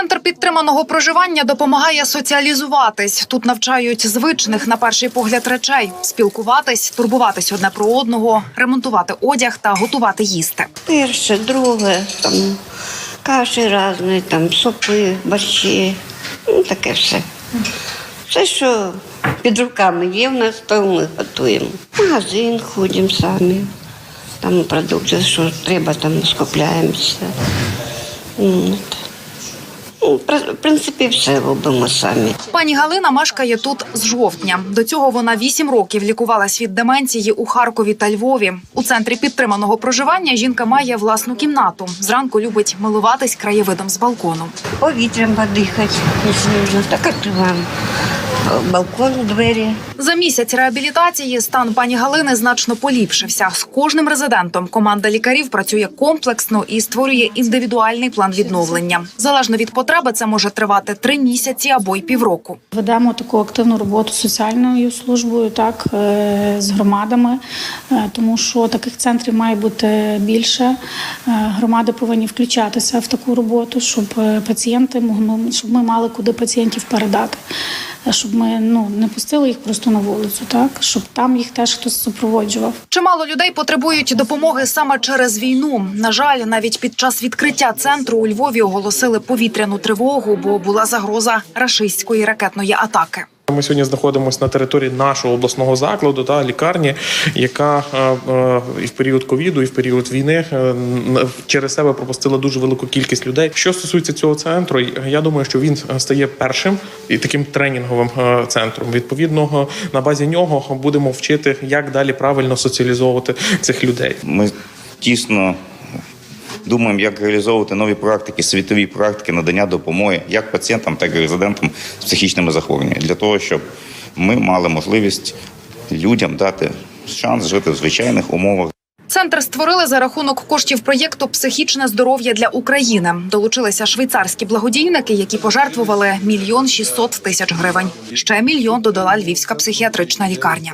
Центр підтриманого проживання допомагає соціалізуватись. Тут навчають звичних на перший погляд речей: спілкуватись, турбуватись одне про одного, ремонтувати одяг та готувати їсти. Перше, друге, там каші різні, там супи, борщі, ну таке все. Все, що під руками є в нас, то ми готуємо. Магазин ходимо самі. Там продукти, що треба, там скупляємося. Ну. В принципі, все робимо самі. Пані Галина мешкає тут з жовтня. До цього вона вісім років лікувалась від деменції у Харкові та Львові. У центрі підтриманого проживання жінка має власну кімнату. Зранку любить милуватись краєвидом з балкону. Повітрям подихати, якщо можна, так відкриваємо. Балкон, двері. За місяць реабілітації стан пані Галини значно поліпшився. З кожним резидентом команда лікарів працює комплексно і створює індивідуальний план відновлення. Залежно від потреби, це може тривати три місяці або й півроку. Ведемо таку активну роботу з соціальною службою, так е, з громадами, е, тому що таких центрів має бути більше. Е, Громади повинні включатися в таку роботу, щоб пацієнти могли, щоб ми мали куди пацієнтів передати, щоб ми ну не пустили їх просто на вулицю, так щоб там їх теж хтось супроводжував. Чимало людей потребують допомоги саме через війну. На жаль, навіть під час відкриття центру у Львові оголосили повітряну тривогу, бо була загроза рашистської ракетної атаки. Ми сьогодні знаходимося на території нашого обласного закладу та лікарні, яка е, е, і в період ковіду, і в період війни е, через себе пропустила дуже велику кількість людей. Що стосується цього центру, я думаю, що він стає першим і таким тренінговим центром. Відповідно, на базі нього будемо вчити, як далі правильно соціалізовувати цих людей. Ми тісно думаємо, як реалізовувати нові практики, світові практики надання допомоги як пацієнтам, так і резидентам з психічними захворюваннями, для того, щоб ми мали можливість людям дати шанс жити в звичайних умовах. Центр створили за рахунок коштів проєкту Психічне здоров'я для України. Долучилися швейцарські благодійники, які пожертвували мільйон шістсот тисяч гривень. Ще мільйон додала львівська психіатрична лікарня.